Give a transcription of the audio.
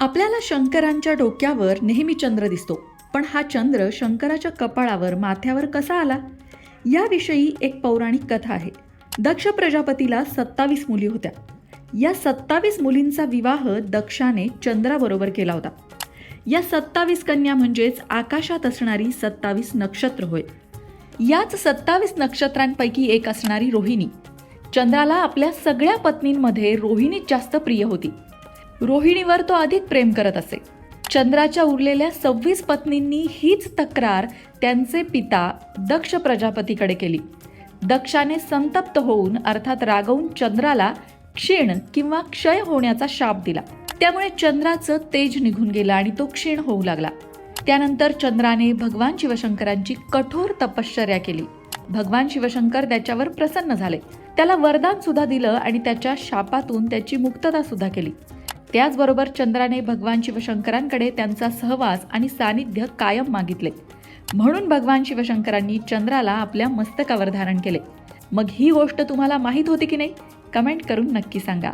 आपल्याला शंकरांच्या डोक्यावर नेहमी चंद्र दिसतो पण हा चंद्र शंकराच्या कपाळावर माथ्यावर कसा आला? याविषयी एक पौराणिक कथा आहे. दक्ष प्रजापतीला सत्तावीस मुली होत्या. या सत्तावीस मुलींचा विवाह दक्षाने चंद्राबरोबर केला होता. या सत्तावीस कन्या म्हणजेच आकाशात असणारी सत्तावीस नक्षत्र होय. याच सत्तावीस नक्षत्रांपैकी एक असणारी रोहिणी. चंद्राला आपल्या सगळ्या पत्नींमध्ये रोहिणीच जास्त प्रिय होती. रोहिणीवर तो अधिक प्रेम करत असे. चंद्राच्या उरलेल्या सव्वीस पत्नींनी हीच तक्रार त्यांचे पिता दक्ष प्रजापतीकडे केली. दक्षाने संतप्त होऊन अर्थात रागवून चंद्राला क्षीण किंवा क्षय होण्याचा शाप दिला. त्यामुळे चंद्राचं तेज निघून गेलं आणि तो क्षीण होऊ लागला. त्यानंतर चंद्राने भगवान शिवशंकरांची कठोर तपश्चर्या केली. भगवान शिवशंकर त्याच्यावर प्रसन्न झाले. त्याला वरदान सुद्धा दिलं आणि त्याच्या शापातून त्याची मुक्तता सुद्धा केली. त्याचबरोबर चंद्राने भगवान शिवशंकरांकडे त्यांचा सहवास आणि सानिध्य कायम मागितले. म्हणून भगवान शिवशंकरांनी चंद्राला आपल्या मस्तकावर धारण केले. मग ही गोष्ट तुम्हाला माहीत होती की नाही? कमेंट करून नक्की सांगा.